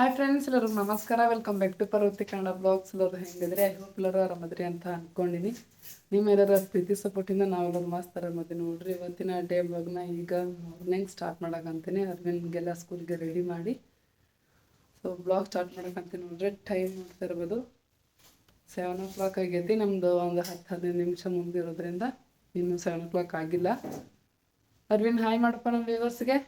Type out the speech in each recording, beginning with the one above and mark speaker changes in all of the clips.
Speaker 1: Hi friends ಎಲ್ಲರೂ ನಮಸ್ಕಾರ. Welcome back to Parvati Kannada blogs ಎಲ್ಲರೂ ಹೆಂಗಿದ್ರೆ ಐ ಹೋಪ್ ಎಲ್ಲರೂ ಆರಾಮದ್ರಿ ಅಂತ ಅನ್ಕೊಂಡಿನಿ. ನಿಮ್ಮೆಲ್ಲರ ಪ್ರೀತಿ ಸಪೋರ್ಟಿಂದ ನಾವೆಲ್ಲರೂ ಮಸ್ತ್ ಆರಾಮದಿ ನೋಡ್ರಿ. ಇವತ್ತಿನ ಡೇ ಬ್ಲಾಗ್ನ ಈಗ ಮಾರ್ನಿಂಗ್ ಸ್ಟಾರ್ಟ್ ಮಾಡೋಕಂತೀನಿ ಅರ್ವಿನ್ಗೆಲ್ಲ ಸ್ಕೂಲ್ಗೆ ರೆಡಿ ಮಾಡಿ. ಸೊ ಬ್ಲಾಗ್ ಸ್ಟಾರ್ಟ್ ಮಾಡಕಂತೀನಿ ನೋಡ್ರಿ. ಟೈಮ್ ನೋಡ್ತಾ ಇರ್ಬೋದು. ಸೆವೆನ್ ಓ ಕ್ಲಾಕ್ ಆಗೈತಿ. ನಮ್ಮದು ಒಂದು ಹತ್ತು, ಹದಿನೈದು ನಿಮಿಷ ಮುಂದಿರೋದ್ರಿಂದ ಇನ್ನೂ ಸೆವೆನ್ ಓ ಕ್ಲಾಕ್ ಆಗಿಲ್ಲ. ಅರ್ವಿನ್ ಹಾಯ್ ಮಾಡಪ್ಪ ನಮ್ಮ ವ್ಯೂವರ್ಸ್ಗೆ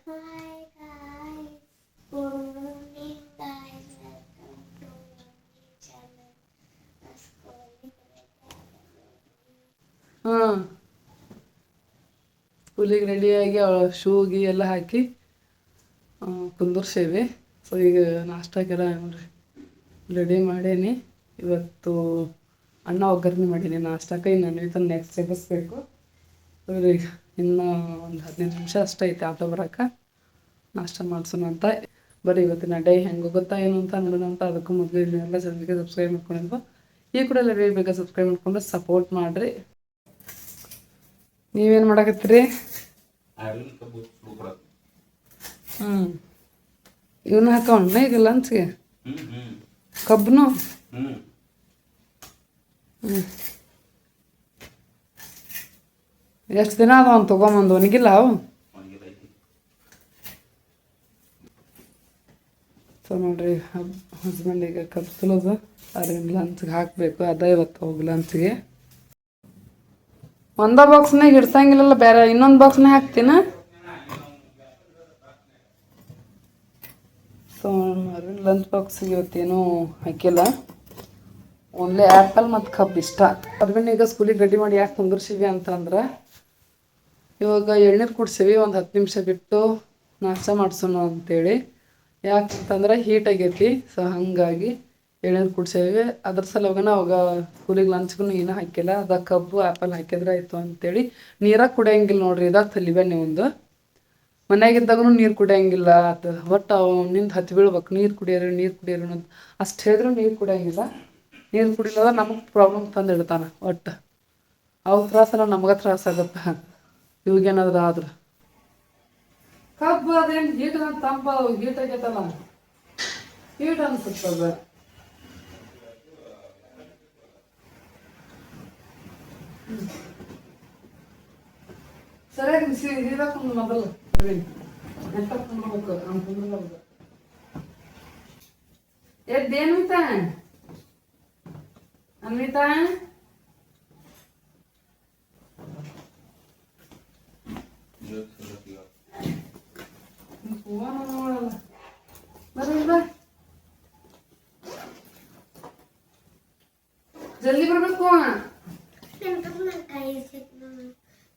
Speaker 1: ಹಾಂ. ರೆಡಿಯಾಗಿ ಶೂ, ಗಿ ಎಲ್ಲ ಹಾಕಿ ಕುಂದರ್ಸೇವಿ. ಸೊ ಈಗ ನಾಷ್ಟಕ್ಕೆಲ್ಲ ರೆಡಿ ಮಾಡೇನಿ. ಇವತ್ತು ಅನ್ನ ಒಗ್ಗರಣೆ ಮಾಡೀನಿ ನಾಷ್ಟಕ್ಕೆ. ಇನ್ನು ಅನ್ವಿತ ನೆಕ್ಸ್ಟ್ ಎಬ್ಬಿಸ್ಬೇಕು ಈಗ ಇನ್ನು ಒಂದು ಹದಿನೈದು ನಿಮಿಷ ಅಷ್ಟೇ ಐತೆ ಆಟೋ ಬರೋಕೆ. ನಾಷ್ಟ ಮಾಡಿಸೋಣ ಅಂತ. ಬರೀ ಇವತ್ತಿನ ಡೇ ಹೆಂಗೆ ಹೋಗುತ್ತಾ, ಏನು ಅಂತ ನೋಡೋಣ ಅಂತ. ಅದಕ್ಕೂ ಮೊದಲು ಎಲ್ಲ ಜನರಿಗೆ ಸಬ್ಸ್ಕ್ರೈಬ್ ಮಾಡ್ಕೊಂಡಿದ್ವು. ಈ ಕೂಡ ಎಲ್ಲ ಬೇಗ ಸಬ್ಸ್ಕ್ರೈಬ್ ಮಾಡಿಕೊಂಡು ಸಪೋರ್ಟ್ ಮಾಡಿರಿ. ನೀವೇನು ಮಾಡಕತ್ತೀರಿ? ಹ್ಞೂ ಇವನ್ನ ಹಾಕೋಣ ಈಗ ಲಂಚ್ಗೆ? ಕಬ್ಬನು ಹ್ಞೂ ಎಷ್ಟು ದಿನ ಅದಾವ ತೊಗೊಂಬಂದು? ಒಣಗಿಲ್ಲ ಅವು? ಸೊ ನೋಡ್ರಿ ಹಸ್ಬೆಂಡಿಗೆ ಕಬ್ಬು ತುಳಿದು ಅದ್ರಿಂದ ಲಂಚ್ಗೆ ಹಾಕಬೇಕು. ಅದ ಇವತ್ತು ಹೋಗಿ ಲಂಚ್ಗೆ. ಒಂದ ಬಾಕ್ಸ್ನಾಗ ಇಡ್ಸಂಗಿಲ್ಲಲ್ಲ, ಬೇರೆ ಇನ್ನೊಂದು ಬಾಕ್ಸ್ನಾಗ ಹಾಕ್ತೀನ? ಸೊ ಲಂಚ್ ಬಾಕ್ಸ್ ಇವತ್ತೇನು ಹಾಕಿಲ್ಲ. ಓನ್ಲಿ ಆ್ಯಪಲ್ ಮತ್ತು ಕಬ್ಬು ಇಷ್ಟ. ಅದ್ಬಿಟ್ಟು ಈಗ ಸ್ಕೂಲಿಗೆ ರೆಡಿ ಮಾಡಿ ಯಾಕೆ ಕುಂದಿರ್ಸಿವಿ ಅಂತಂದ್ರೆ, ಇವಾಗ ಎಳ್ನೀರು ಕುಡ್ಸೀವಿ, ಒಂದು ಹತ್ತು ನಿಮಿಷ ಬಿಟ್ಟು ನಾಷ್ಟ ಮಾಡ್ಸೋಣ ಅಂತೇಳಿ. ಯಾಕಂತಂದ್ರೆ ಹೀಟ್ ಆಗೈತಿ ಸೊ ಹಾಗಾಗಿ ಎಳ್ನೀರು ಕುಡ್ಸೇವಿ. ಅದ್ರ ಸಲುವಾಗ ಅವಾಗ ಸ್ಕೂಲಿಗೆ ಲಂಚ್ಗೂ ಏನೂ ಹಾಕಿಲ್ಲ. ಅದ ಕಬ್ಬು ಆ್ಯಪಲ್ ಹಾಕಿದ್ರೆ ಆಯಿತು ಅಂತೇಳಿ ನೀರಾಗ ಕುಡಿಯಂಗಿಲ್ಲ ನೋಡ್ರಿ. ಇದಾಗ ತಲಿಬೇನೆ ಒಂದು ಮನೆಯಾಗಿದ್ದಾಗೂ ನೀರು ಕುಡಿಯಂಗಿಲ್ಲ. ಅದು ಒಟ್ಟು ನಿಂದ ಹತ್ತಿ ಬೀಳ್ಬೇಕು. ನೀರು ಕುಡಿಯೋರು ನೀರು ಕುಡಿಯೋರು ಅನ್ನೋದು. ಅಷ್ಟು ಹೇಳಿದ್ರು ನೀರು ಕುಡಿಯಂಗಿಲ್ಲ. ನೀರು ಕುಡಿಲಿಲ್ಲ ನಮಗೆ ಪ್ರಾಬ್ಲಮ್ ತಂದು ಇಡ್ತಾನೆ ಒಟ್ಟು. ಅವ್ರ ತ್ರಾಸಲ್ಲ ನಮ್ಗೆ ತ್ರಾಸ ಆಗುತ್ತೆ. ಇವಾಗೇನಾದ್ರು ಆದ್ರೆ. ಕಬ್ಬು ಅದೇನು ಹೀಟ್ ತಂಪ ಹೀಟ್ ಆಗೈತಲ್ಲ. ಹೀಟ್ ಅನ್ಸುತ್ತದ. ಸರಿಯಾಗಿ ಬಿಸಿ ಇದಾಕೊಂಡು ಮೊದಲು ಎಂತ ಕುಂಡ್ಬೇಕು ಅವ್ನು ಕುಂಡ್ರಬಾರ್ದು ಎದ್ದೇನ್ವಿತ ಅನ್ವಿತಾ
Speaker 2: ಇವತ್ತು ಸಂಗತಿ ಇವತ್ತು.
Speaker 1: ಫೋನ್ ನೋಡಲ್ಲ ಬರ್ರಿ ಬಾ ಜಲ್ದಿ ಬರ್ಬೇಕು
Speaker 3: guys,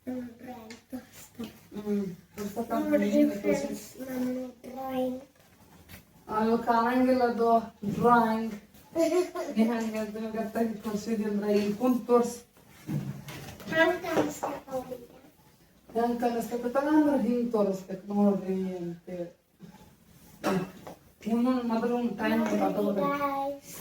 Speaker 3: ನಾನು ಡ್ರಾಯಿಂಗ್ ತೋರಿಸ್ತೀನಿ
Speaker 1: ಹ್ಮ್
Speaker 3: ನಾನು ಡ್ರಾಯಿಂಗ್
Speaker 1: ಅಯ್ಯೋ ಕಾಣಂಗಿಲ್ಲ ಅದು ಡ್ರಾಯಿಂಗ್ ನೀ ಹಂಗೆ ಗತ್ತಾಗಿ ತೋರಿಸಿದ್ರೆ ಇಲ್ಲಿ ಕುಂತ್ ತೋರ್ಸ್
Speaker 3: ನಾನು ಕಾಣಿಸ್ತಾ
Speaker 1: ಹೆಂಗ್ ಕಲಿಸ್ಬೇಕು ಅಂದ್ರೆ ಹಿಂಗ್ ತೋರಿಸ್ಬೇಕು ನೋಡ್ರಿ ಅಂತೇಳಿ ಇನ್ನೊಂದು ಮೊದಲು ಟೈಮ್ ತಗೋಬೇಕು
Speaker 3: guys. ಇದನ್ನ ನೋಡ್ರಿ guys.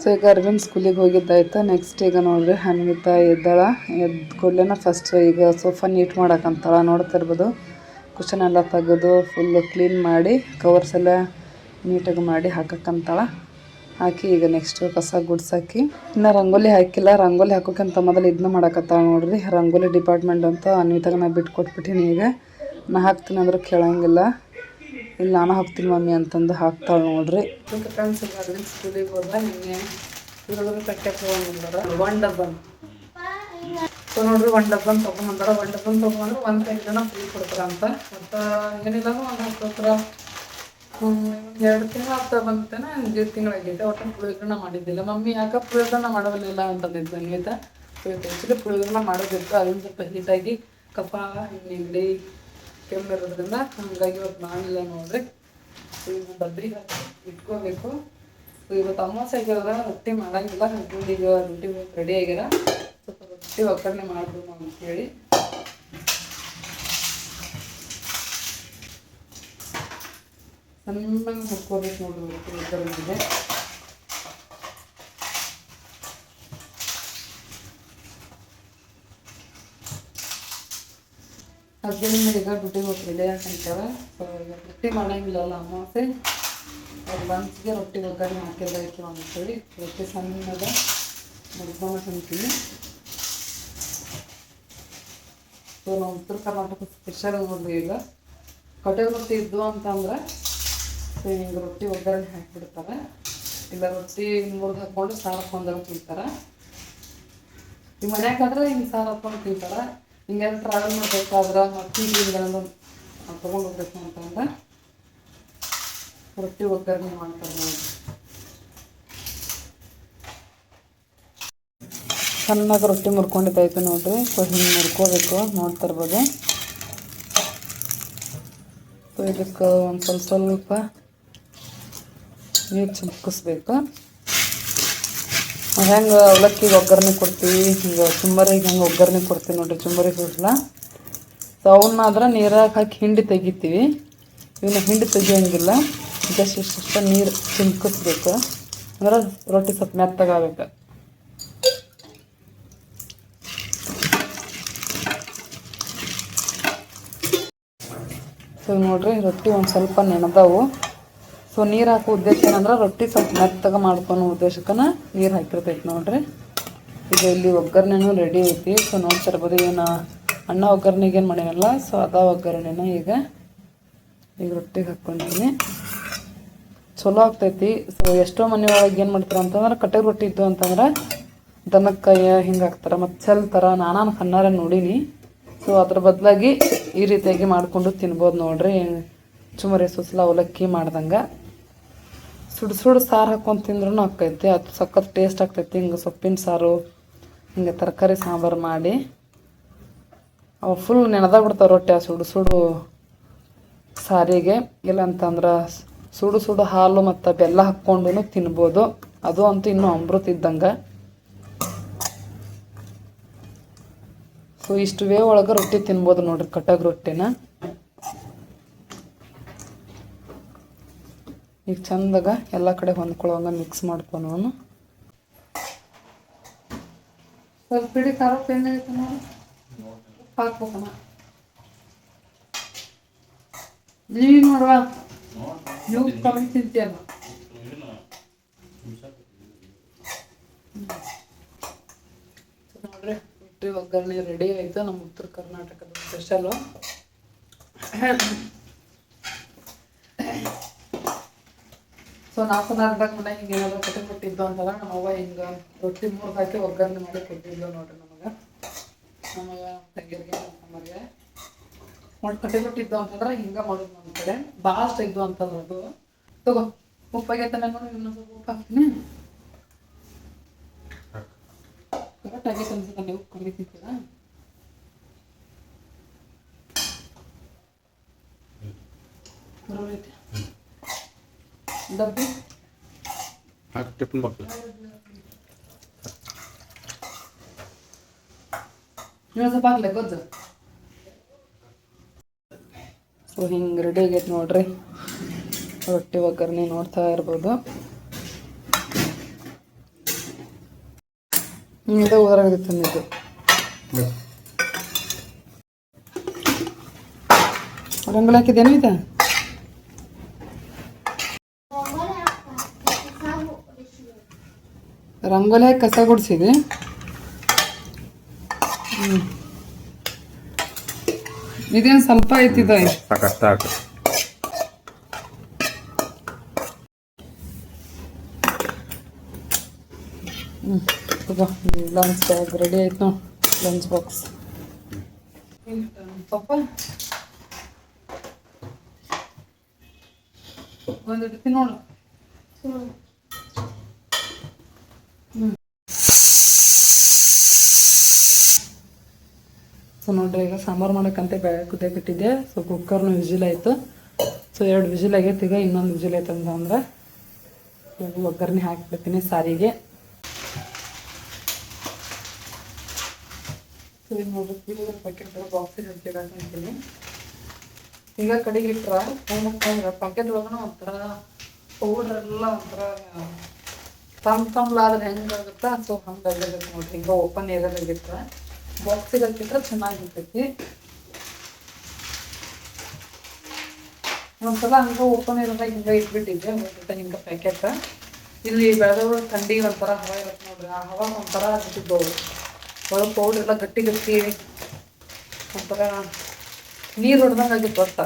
Speaker 1: ಸೊ ಈಗ ಅರವಿಂದ್ ಸ್ಕೂಲಿಗೆ ಹೋಗಿದ್ದಾಯ್ತು. ನೆಕ್ಸ್ಟ್ ಈಗ ನೋಡ್ರಿ ಹನ್ವಿತಾ ಇದ್ದಾಳ. ಎದ್ದ ಕೂಡಲೇ ಫಸ್ಟ್ ಈಗ ಸೋಫಾ ನೀಟ್ ಮಾಡಕ್ಕಂತಾಳ ನೋಡ್ತಿರ್ಬೋದು. ಕುಷನ್ ಎಲ್ಲ ತೆಗೆದು ಫುಲ್ಲು ಕ್ಲೀನ್ ಮಾಡಿ ಕವರ್ಸ್ ಎಲ್ಲ ನೀಟಾಗಿ ಮಾಡಿ ಹಾಕಕ್ಕಂತಾಳೆ. ಹಾಕಿ ಈಗ ನೆಕ್ಸ್ಟ್ ಕಸ ಗುಡ್ಸಾಕಿ ಇನ್ನು ರಂಗೋಲಿ ಹಾಕಿಲ್ಲ. ರಂಗೋಲಿ ಹಾಕೋಕ್ಕಿಂತ ಮೊದಲು ಇದನ್ನ ಮಾಡಕತ್ತಾಳ ನೋಡ್ರಿ. ರಂಗೋಲಿ ಡಿಪಾರ್ಟ್ಮೆಂಟ್ ಅಂತ ಅನ್ವಿತಾಗ ನಾ ಬಿಟ್ಟು ಕೊಟ್ಬಿಟ್ಟಿನಿ ಈಗ. ನಾ ಹಾಕ್ತೀನಿ ಅಂದ್ರೆ ಕೇಳಂಗಿಲ್ಲ. ಇಲ್ಲ ನಾನು ಹಾಕ್ತೀನಿ ಮಮ್ಮಿ ಅಂತಂದು ಹಾಕ್ತಾಳೆ ನೋಡ್ರಿ. ಸ್ಕೂಲಿಗೆ ಹೋದ ನಿನ್ನೆ. ಇದ್ರೊಳಗೆ ಕಟ್ಟಕ್ಕೆ ಹೋಗಂಗಿಲ್ಲ ಡಬ್ಬನ್ ಸೊ ನೋಡ್ರಿ ಒನ್ ಡಬ್ಬನ್ ತೊಗೊಂಬಂದಾರ ಒನ್ ಡಬ್ಬನ್ ತೊಗೊಂಬಂದ್ರೆ ಒಂದು ಐದು ಜನ ಫ್ರೀ ಕೊಡ್ತಾರ ಅಂತ ಮತ್ತು ಏನಿಲ್ಲ ಒಂದು ಹತ್ತು ಎರಡು ತಿಂಗಳು ಆಗ್ತಾ ಬಂತೇನ ಎರಡು ತಿಂಗಳಾಗೈತೆ. ಒಟ್ಟು ಪುಳಿಗ್ರಣ ಮಾಡಿದ್ದಿಲ್ಲ. ಮಮ್ಮಿ ಯಾಕೆ ಪುಳಿಗ್ರಣ ಮಾಡೋದಿಲ್ಲ ಅಂತಂದಿದ್ದು ಅನ್ವಿತ ಆ್ಯಕ್ಚುಲಿ ಪುಳಿಗ್ರಣ ಮಾಡೋದಿತ್ತು. ಅದೊಂದು ಸ್ವಲ್ಪ ಹೀಟಾಗಿ ಕಫ ನೆಗಡಿ ಕೆಮ್ಮು ಇರೋದ್ರಿಂದ ಹಂಗಾಗಿ ಇವತ್ತು ಮಾಡಿಲ್ಲ ನೋಡ್ರಿ. ಇವತ್ತು ಬದ್ರಿ ಹಾಕಿ ಇಟ್ಕೋಬೇಕು. ಇವತ್ತು ಅಮಾವಾಸ್ಯ ಆಗಿರೋದ ರೊಟ್ಟಿ ಮಾಡಂಗಿಲ್ಲ. ಹಸ್ಬೆಂಡ್ ಈಗ ರೊಟ್ಟಿ ರೆಡಿ ಆಗ್ಯಾರ ಸ್ವಲ್ಪ ರೊಟ್ಟಿ ಒಗ್ಗರಣೆ ಮಾಡ್ಬೋದು ಅಂತೇಳಿ ಸಣ್ಣಗೆ ಮುರ್ಕೋಬೇಕು ನೋಡ್ರಿ ರೊಟ್ಟಿ ಒಗ್ಗರಣೆಗೆ ಹಸ್ಬೆಂಡ್ ಈಗ ಡ್ಯೂಟಿಗೆ ಹೋಗಿ ರೆಡಿ ಹಾಕಂತಾರ ಸೊ ಈಗ ರೊಟ್ಟಿ ಮಾಡಂಗಿಲ್ಲಲ್ಲ ಅಮಾವಾಸ್ಯೆ. ಅವ್ರು ಲಂಚ್ಗೆ ರೊಟ್ಟಿ ಒಗ್ಗರಣೆ ಅಂತ ಅಂತೇಳಿ ರೊಟ್ಟಿ ಸಣ್ಣದ ಮುರ್ಕೊಂಡು ತಿಂತೀನಿ ಸೊ ನಮ್ಮ ಉತ್ತರ ಕರ್ನಾಟಕ ಸ್ಪೆಷಲ್ ನೋಡ್ರಿ ಈಗ ಕಟೆ ರೊಟ್ಟಿ ಇದ್ವು ಅಂತಂದ್ರೆ ಸೊ ಹಿಂಗೆ ರೊಟ್ಟಿ ಒಗ್ಗರಣೆ ಹಾಕಿಬಿಡ್ತಾರೆ. ಇಲ್ಲ ರೊಟ್ಟಿ ಮುರಿದು ಹಾಕ್ಕೊಂಡು ಸಾರು ಹಾಕೊಂಡಾಗ ತಿಂತಾರೆ. ಈ ಮನ್ಯಾಗಾದ್ರೆ ಹಿಂಗೆ ಸಾರು ಹಾಕೊಂಡು ತಿಂತಾರೆ. ಹಿಂಗೆ ಟ್ರಾವೆಲ್ ಮಾಡಬೇಕಾದ್ರೆ ಮತ್ತೆ ಹಿಂಗೆಲ್ಲ ತೊಗೊಂಡು ಹೋಗ್ಬೇಕು ಅಂತಂದ್ರೆ ರೊಟ್ಟಿ ಒಗ್ಗರಣೆ ಮಾಡ್ತಾರೆ. ನೋಡಿ ಚೆನ್ನಾಗಿ ರೊಟ್ಟಿ ಮುರ್ಕೊಂಡಿದ್ದಾಯ್ತು ನೋಡಿರಿ. ಸೊ, ಹಿಂಗೆ ಮುರ್ಕೋಬೇಕು. ನೋಡ್ತಾ ಇರ್ಬೋದು. ಸೊ, ಇದಕ್ಕೆ ಒಂದು ಸ್ವಲ್ಪ ಸ್ವಲ್ಪ ನೀರು ಚಿಮ್ಕಿಸ್ಬೇಕು. ಹೆಂಗೆ ಅವಲಕ್ಕಿಗೆ ಒಗ್ಗರಣೆ ಕೊಡ್ತೀವಿ, ಹಿಂಗೆ ಚುಂಬರಿಗೆ ಹೆಂಗೆ ಒಗ್ಗರಣೆ ಕೊಡ್ತೀವಿ ನೋಡಿರಿ, ಚುಂಬರಿ ಸುಡ್ಲ ಸೊ ಅವನ್ನಾದ್ರೆ ನೀರಾಗ ಹಾಕಿ ಹಿಂಡಿ ತೆಗಿತೀವಿ. ಇವನ್ನ ಹಿಂಡಿ ತೆಗಿಯೋಂಗಿಲ್ಲ. ಜಸ್ಟ್ ಇಷ್ಟು ನೀರು ಚಿಮ್ಕಿಸ್ಬೇಕು. ಅಂದ್ರೆ ರೊಟ್ಟಿ ಸ್ವಲ್ಪ ಮೆತ್ತಗಾಗಬೇಕು. ಸೊ ನೋಡ್ರಿ, ರೊಟ್ಟಿ ಒಂದು ಸ್ವಲ್ಪ ನೆನೆದವು ಸೊ ನೀರು ಹಾಕೋ ಉದ್ದೇಶ ಏನಂದ್ರೆ ರೊಟ್ಟಿ ಸ್ವಲ್ಪ ಮೆತ್ತಗ ಮಾಡ್ಕೊಳೋ ಉದ್ದೇಶಕ್ಕನ ನೀರು ಹಾಕಿರ್ತೈತಿ ನೋಡ್ರಿ. ಈಗ ಇಲ್ಲಿ ಒಗ್ಗರಣೆನೂ ರೆಡಿ ಐತಿ. ಸೊ ನೋಡ್ತಾ ಇರ್ಬೋದು ಏನು ಅಣ್ಣ ಒಗ್ಗರಣೆಗೆ ಏನು ಸೊ ಅದ ಒಗ್ಗರಣೆನ ಈಗ ಈಗ ರೊಟ್ಟಿಗೆ ಹಾಕ್ಕೊಂತೀನಿ ಚಲೋ ಆಗ್ತೈತಿ. ಸೊ ಎಷ್ಟೋ ಮನೆ ಒಳಗೆ ಏನು ಮಾಡ್ತಾರೆ ಅಂತಂದ್ರೆ ಕಟ್ಟೆ ರೊಟ್ಟಿ ಇದ್ದು ಅಂತಂದ್ರೆ ದನಕ್ಕೆ ಹಿಂಗೆ ಹಾಕ್ತಾರೆ, ಮತ್ತು ಚೆಲ್ತಾರೆ ನಾನಾನು ಕಣ್ಣಾರ ನೋಡೀನಿ. ಸೊ ಅದ್ರ ಬದಲಾಗಿ ಈ ರೀತಿಯಾಗಿ ಮಾಡಿಕೊಂಡು ತಿನ್ಬೋದು ನೋಡ್ರಿ. ಚುಮರಿ ಸುಸಲ ಅವಲಕ್ಕಿ ಮಾಡ್ದಂಗೆ. ಸುಡು ಸುಡು ಸಾರು ಹಾಕ್ಕೊಂಡು ತಿಂದ್ರೂ ಆಕೈತಿ. ಅದು ಸಖತ್ ಟೇಸ್ಟ್ ಆಗ್ತೈತಿ. ಹಿಂಗೆ ಸೊಪ್ಪಿನ ಸಾರು, ಹಿಂಗೆ ತರಕಾರಿ ಸಾಂಬಾರು ಮಾಡಿ. ಅವು ಫುಲ್ ನೆನೆದಾಗ ಬಿಡ್ತಾವೆ ರೊಟ್ಟಿ ಆ ಸುಡು ಸುಡು ಸಾರಿಗೆ. ಇಲ್ಲ ಅಂತಂದ್ರೆ ಸುಡು ಸುಡು ಹಾಲು ಮತ್ತು ಬೆಲ್ಲ ಹಾಕ್ಕೊಂಡು ತಿನ್ಬೋದು. ಅದು ಅಂತೂ ಇನ್ನೂ ಅಮೃತ ಇದ್ದಂಗೆ. ಸೊ ಇಷ್ಟು ವೇ ಒಳಗೆ ರೊಟ್ಟಿ ತಿನ್ಬೋದು ನೋಡ್ರಿ ಕಟ್ಟಾಗ ರೊಟ್ಟಿನ. ಈಗ ಚಂದಾಗ ಎಲ್ಲ ಕಡೆ ಹೊಂದ್ಕೊಳ್ಳೋಂಗ ಮಿಕ್ಸ್ ಮಾಡ್ಕೊಳೋನು ಸ್ವಲ್ಪ ಬಿಡಿ, ಖಾರ ಪೆನ್ ಐತೆ ನೋಡಿ. ಉಪ್ಪು ನೀವು ನೋಡುವ. ನೀವು ಕಮ್ಮಿ ತಿಂತೀಯಲ್ಲ. ನೋಡ್ರಿ. ರೊಟ್ಟಿ ಒಗ್ಗರಣೆ ರೆಡಿ ಆಯಿತು. ನಮ್ಮ ಉತ್ತರ ಕರ್ನಾಟಕದ ಸ್ಪೆಷಲು ಸೊ ನಾಲ್ಕು ನಾಲ್ಕು ಮನೆ ಹಿಂಗೆ ಏನಾದ್ರು ಕಟ್ಟಿ ಕೊಟ್ಟಿದ್ದು ಅಂತಲ್ಲ ನಮ್ಮ ಅವ್ವ ಹಿಂಗೆ ರೊಟ್ಟಿ ಮೂರು ಹಾಕಿ ಒಗ್ಗರಣೆ ಮಾಡಿ ಕೊಟ್ಟಿದ್ದು ನೋಡ್ರಿ ನಮಗೆ. ನಮಗೆ ತಂಗಿಯರಿಗೆ ನಮಗೆ ಮಾಡಿ ಕಟ್ಟಿ ಕೊಟ್ಟಿದ್ದು ಅಂತಂದ್ರೆ ಹಿಂಗೆ ಮಾಡೋದು ನಮ್ಮ ಕಡೆ. ಭಾಳ ಇದ್ದು ಅಂತಂದ್ರೆ ಅದು. ತಗೋ ಉಪ್ಪಾಗೈತೆ ನನಗೂ ಇನ್ನೊಂದು ಉಪ್ಪು ಹಾಕ್ತೀನಿ. ಕರೆಕ್ಟ್ ಆಗೈತೆ ಅನ್ಸುತ್ತೆ ನೀವು ಕಮ್ಮಿ ತಿಂತೀರಾ ಬರೋದೈತೆ ಡಬ್ಬಿ?
Speaker 2: ಹಾಕಿ ಟಿಫನ್ ಬಾಕ್ಸ್
Speaker 1: ಇನ್ನೊಂದು ಸ್ವಲ್ಪ ಹಾಕ್ಲೆ ಗೊಜ್ಜು? ಸೊ ಹಿಂಗೆ ರೆಡಿ ಆಗೈತೆ ನೋಡ್ರಿ. ರೊಟ್ಟಿ ಒಗ್ಗರಣೆ ನೋಡ್ತಾ ಇರ್ಬೋದು. ಇದು ಊರಾಗ ತಂದಿದ್ದು ರಂಗೋಲಿ ಹಾಕಿದ್ದೇನು ಇದೆ ರಂಗೋಲಿ ಹಾಕಿ ಕಸ ಗುಡಿಸಿದೆ ಹ್ಞೂ ಇದೇನು ಸ್ವಲ್ಪ ಐತಿದ
Speaker 2: ಸಾಕು ಸಾಕು
Speaker 1: ಹ್ಞೂ ತಗೋ ಲಂಚ್ ಬ್ಯಾಗ್ ರೆಡಿ ಆಯ್ತು ಲಂಚ್ ಬಾಕ್ಸ್. ಪಪ್ಪ? ಒಂದು ನೋಡು. ಸೊ ನೋಡ್ರಿ, ಈಗ ಸಾಂಬಾರು ಮಾಡೋಕ್ಕಂತೆ ಬೇಳೆ ಕುದಿಯಾಕಿಟ್ಟಿದ್ದೆ ಸೊ ಕುಕ್ಕರ್ನು ವಿಜಿಲ್ ಆಯಿತು. ಸೊ ಎರಡು ವಿಜಿಲ್ ಆಗೈತೆ, ಈಗ ಇನ್ನೊಂದು ವಿಜಿಲ್ ಆಯ್ತು ಅಂತ ಅಂದ್ರೆ ಇವಾಗ ಒಗ್ಗರಣೆ ಹಾಕ್ಬಿಡ್ತೀನಿ ಸಾರಿಗೆ. ಪ್ಯಾಕೆಟ್ ಬಾಕ್ಸಿಗೆ ಹಾಕಿಡಾಕಂತೀನಿ ಈಗ ಕಡೆಗೆ ಇಟ್ರ ಏನಪ್ಪ ಪ್ಯಾಕೆಟ್ ಒಳಗನ ಒಂಥರ ಪೌಡ್ರ್ ಎಲ್ಲ ಒಂಥರ ತಮ್ ತಮ್ಲಾದ್ರೆ ಹೆಂಗಾಗುತ್ತಾ? ಸೊ ಹಂಗಾಗಿರ್ಬೇಕು ನೋಡ್ರಿ. ಈಗ ಓಪನ್ ಏರಿಯಾದಾಗಿಟ್ರ ಬಾಕ್ಸಿಗೆ ಹಾಕಿಟ್ರೆ ಚೆನ್ನಾಗಿರ್ತೈತಿ. ಒಂದ್ಸಲ ಹಂಗ ಓಪನ್ ಇರೋದಾಗ ಹಿಂಗ ಇಟ್ಬಿಟ್ಟಿದ್ದೆ ಮತ್ತೆ ಹಿಂಗ ಪ್ಯಾಕೆಟ್ ಇಲ್ಲಿ ಬೆಳೆದವರು ಥಂಡಿಗೆ ಒಂಥರ ಹವಾ ಇರುತ್ತೆ ನೋಡ್ರಿ. ಆ ಹವಾ ಒಂಥರ ಆಗ್ಬಿಟ್ಟಿದ್ದವು ಒಳಗೆ ಪೌಡ್ರ್ ಎಲ್ಲ ಗಟ್ಟಿ ಗಟ್ಟಿ ಒಂಥರ ನೀರು ಹೊಡೆದಂಗೆ ಆಗಿತ್ತು ಒಟ್ಟ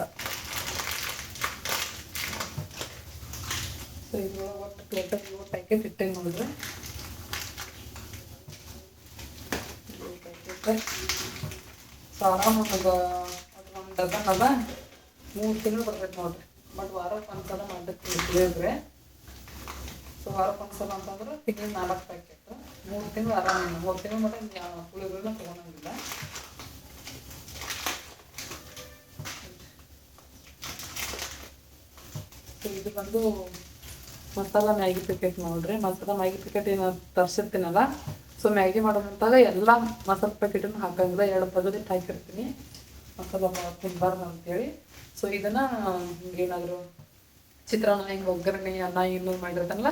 Speaker 1: ಸೊ ಇದ್ರೊಳಗೆ ಒಟ್ಟು ಟೋಟಲ್ ಏಳು ಪ್ಯಾಕೆಟ್ ಇಟ್ಟೆ ನೋಡಿದ್ರೆ. ಸೊ ಆರಾಮ ಒಂದು ಒಂದು ಡಜನ್ ಅದ. ಮೂರು ತಿಂಗಳು ಬರ್ಬೇಕು ನೋಡ್ರಿ. ಬಟ್ ವಾರಕ್ಕೆ ಒಂದ್ಸಲ ಮಾಡಕ್ಕೆ ತಿಳಿದ್ರೆ ಸೊ ವಾರಕ್ಕೆ ಒಂದ್ಸಲ ಅಂತಂದ್ರೆ ತಿಂಗಳು ನಾಲ್ಕು ಪ್ಯಾಕೆಟ್ ಮೂರು ತಿಂಗಳು ಆರಾಮ ಮೂರು ತಿಂಗಳು ಮಟ್ಟ ಪುಳಿಗಳನ್ನ ತೊಗೊಳಂಗಿಲ್ಲ. ಇದು ಬಂದು ಮಸಾಲ ಮ್ಯಾಗಿ ಪ್ಯಾಕೆಟ್ ನೋಡ್ರಿ. ಮಸಾಲ ಮ್ಯಾಗಿ ಪ್ಯಾಕೆಟ್ ಏನು ತರ್ಸಿರ್ತೀನಲ್ಲ ಸೊ ಮ್ಯಾಗಿ ಮಾಡೋದಂತಾಗ ಎಲ್ಲ ಮಸಾಲ ಪ್ಯಾಕೆಟನ್ನು ಹಾಕಂಗಿಲ್ಲ. ಎರಡು ಪದದಲ್ಲಿ ಹಾಕಿರ್ತೀನಿ. ಮಸಾಲ ತಿನ್ನಬಾರ್ದು ಅಂತೇಳಿ. ಸೊ ಇದನ್ನು ಏನಾದರೂ ಚಿತ್ರಾನ್ನ ಹಿಂಗೆ ಒಗ್ಗರಣೆ ಅನ್ನ ಇನ್ನೂ ಮಾಡಿರ್ತಾನಲ್ಲ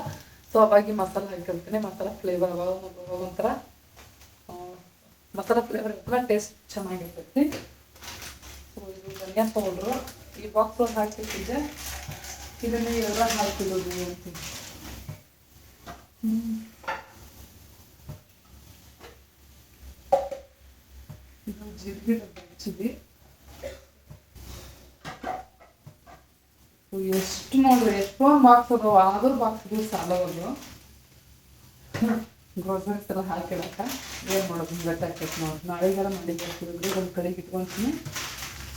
Speaker 1: ಸೊ ಅವಾಗಿ ಮಸಾಲ ಹಾಕಿರ್ತೀನಿ ಮಸಾಲ ಫ್ಲೇವರ್ ಅವಾಗ ಅವಾಗ ಒಂಥರ ಮಸಾಲ ಫ್ಲೇವರ್ ಇರ್ತದೆ ಟೇಸ್ಟ್ ಚೆನ್ನಾಗಿರ್ತೈತಿ. ಸೊ ಇದು ಧನಿಯಾ ಪೌಡ್ರು ಈ ಬಾಕ್ಸ್ ಒಳಗೆ ಹಾಕಿಟ್ಟಿದ್ದೆ ಇದನ್ನು ಎಲ್ಲ ಹಾಕಿರೋದು ಅಂತೀನಿ. ಇದು ಜೀರಿಗೆ ಹಚ್ಚಿದ್ವಿ ಎಷ್ಟು ನೋಡ್ರಿ ಎಷ್ಟೊಂದು ಬಾಕ್ಸ್ ಅದಾವ? ಆದ್ರೂ ಬಾಕ್ಸ್ಗಳು ಸಾಲವಲ್ಲ ಗ್ರೋಸರೀಸ್ ಎಲ್ಲ ಹಾಕಿಡಕ ಏನು ಮಾಡೋದು? ಬೆಟ್ಟ ಹಾಕೈತೆ ನೋಡಿ. ನಾಳೆಗಾರ ಬರ್ತೀವಿ ಒಂದು ಕಡೆಗೆ ಇಟ್ಕೊತೀನಿ.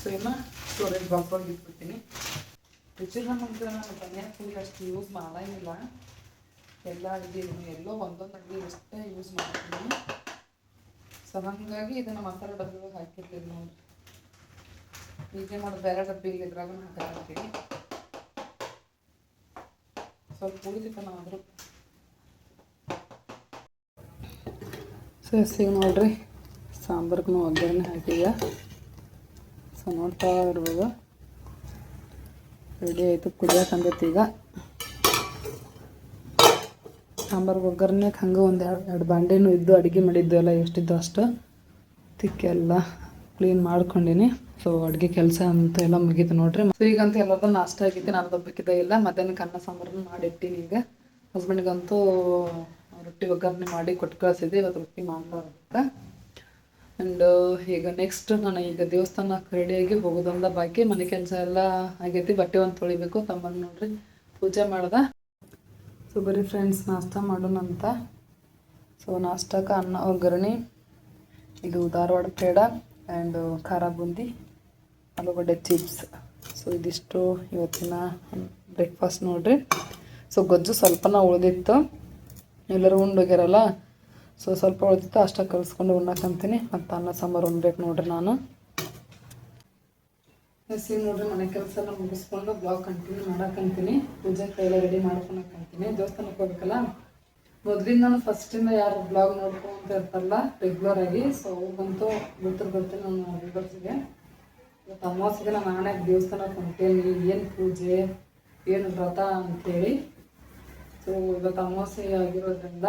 Speaker 1: ಸೊ ಇನ್ನ ಸ್ಟೋರೇಜ್ ಬಾಕ್ಸ್ ಒಳಗೆ ಇಟ್ಬಿಡ್ತೀನಿ. ರುಚಿಗೆ ನಮಗೆ ನಾನು ಪುಡಿ ಅಷ್ಟು ಯೂಸ್ ಮಾಡಂಗಿಲ್ಲ. ಎಲ್ಲ ಅಡುಗೆ, ಎಲ್ಲೋ ಒಂದೊಂದು ಅಡುಗೆ ಅಷ್ಟೇ ಯೂಸ್ ಮಾಡ್ತೀನಿ. ಸೊ ಹಾಗಾಗಿ ಇದನ್ನು ಮಸಾಲೆ ಡಬ್ಬಿ ಒಳಗೆ ಹಾಕಿರ್ತೀವಿ ನೋಡಿ ಹೀಗೆ ಮಾಡೋದು? ಬೇರೆ ಡಬ್ಬಿ ಇಲ್ಲಿ ಇದ್ರಾಗ ಹಾಕಿರ್ತೀವಿ ಸ್ವಲ್ಪ ಉಳಿದಿತ್ತು ಆದರೂ ಸೊ ಈಗ ನೋಡ್ರಿ. ಸಾಂಬಾರ್ಗೂ ಒಗ್ಗರಣೆ ಹಾಕಿದ ಸೊ, ನೋಡ್ತಾ ಇರ್ಬೋದು. ರೆಡಿ ಆಯಿತು ಕುದಿಯಕ್ಕೆ ಅಂದೈತಿ ಈಗ. ಸಾಂಬಾರ್ಗೆ ಒಗ್ಗರಣೆಗೆ ಹಂಗೆ ಒಂದು ಎರಡು ಎರಡು ಬಾಂಡೆನೂ ಇದ್ದು ಅಡುಗೆ ಮಾಡಿದ್ದು ಎಲ್ಲ ಎಷ್ಟಿದ್ದು ಅಷ್ಟು. ತಿಕ್ಕೆಲ್ಲ ಕ್ಲೀನ್ ಮಾಡ್ಕೊಂಡಿನಿ. ಸೊ ಅಡುಗೆ ಕೆಲಸ ಅಂತ ಎಲ್ಲ ಮುಗೀತು ನೋಡ್ರಿ. ಸೊ ಈಗಂತೂ ಎಲ್ಲರದ್ದು ನಾಷ್ಟ ಆಗೈತಿ ನಾನು ದಬ್ಬಕ್ಕಿದ್ದೆ ಇಲ್ಲ ಮಧ್ಯಾಹ್ನಕ್ಕೆ ಅನ್ನ ಸಾಂಬಾರನ್ನ ಮಾಡಿಟ್ಟಿನಿ ಈಗ. ಹಸ್ಬೆಂಡ್ಗಂತೂ ರೊಟ್ಟಿ ಒಗ್ಗರಣೆ ಮಾಡಿ ಕೊಟ್ಟು ಕಳಿಸಿದ್ದೆ. ಇವತ್ತು ರೊಟ್ಟಿ ಅಂತ. ಆ್ಯಂಡ್ ಈಗ ನೆಕ್ಸ್ಟ್ ನಾನು ಈಗ ದೇವಸ್ಥಾನಕ್ಕೆ ರೆಡಿಯಾಗಿ ಹೋಗೋದಂದ ಬಾಕಿ. ಮನೆ ಕೆಲಸ ಎಲ್ಲ ಆಗೈತಿ. ಬಟ್ಟೆ ಒಂದು ತೊಳಿಬೇಕು. ತಮ್ಮನ್ನು ನೋಡ್ರಿ. ಪೂಜೆ ಮಾಡ್ದೆ. ಸೊ ಬರೀ ಫ್ರೆಂಡ್ಸ್ ನಾಷ್ಟ ಮಾಡೋಣ ಅಂತ. ಸೊ ನಾಷ್ಟಕ್ಕೆ ಅನ್ನ, ಒಗ್ಗರಣೆ. ಇದು ಧಾರವಾಡ ಪೇಡ. ಆ್ಯಂಡ್ ಖಾರ ಬೂಂದಿ, ಆಲೂಗಡ್ಡೆ ಚಿಪ್ಸ್ ಸೊ ಇದಿಷ್ಟು ಇವತ್ತಿನ ಬ್ರೇಕ್ಫಾಸ್ಟ್ ನೋಡ್ರಿ. ಸೊ ಗೊಜ್ಜು ಸ್ವಲ್ಪನ ಉಳಿದಿತ್ತು. ಎಲ್ಲರೂ ಉಂಡೋಗ್ಯಾರಲ್ಲ ಸೊ ಸ್ವಲ್ಪ ಉಳಿದಿತ್ತು, ಅಷ್ಟೇ ಕಲಿಸ್ಕೊಂಡು ಉಣ್ಣಕ್ಕಂತೀನಿ ಮತ್ತು ಅನ್ನ, ಸಾಂಬಾರು ಉಣ್ಬೇಕು ನೋಡ್ರಿ ನಾನು. ಸಿ ನೋಡ್ರಿ ಮನೆ ಕೆಲಸ ಎಲ್ಲ ಮುಗಿಸ್ಕೊಂಡು ಬ್ಲಾಗ್ ಕಂಟಿನ್ಯೂ ಮಾಡಕ್ಕಂತೀನಿ ಪೂಜೆ ಕೈಲ ರೆಡಿ ಮಾಡ್ಕೊಳಕ್ಕಂತೀನಿ ದೇವಸ್ಥಾನಕ್ಕೆ ಹೋಗ್ಬೇಕಲ್ಲ? ಮೊದಲಿಂದ ಫಸ್ಟಿಂದ ಯಾರು ಬ್ಲಾಗ್ ನೋಡ್ಕೊಂತ ಇರ್ತಾರಲ್ಲ ರೆಗ್ಯುಲರ್ ಆಗಿ ಸೊ ಬಂತು ನಾನು ವಿವರ್ಸಿಗೆ ಇವತ್ತು ಅಮಾವಾಸ್ಯೆಗೆ ನಾನು ನಾನೇ ದೇವಸ್ಥಾನಕ್ಕೆ ಹೊಂಟೇನಿ, ಏನು ಪೂಜೆ, ಏನು ವ್ರತ ಅಂತೇಳಿ. ಸೊ ಇವತ್ತು ಅಮಾವಾಸ್ಯೆ ಆಗಿರೋದ್ರಿಂದ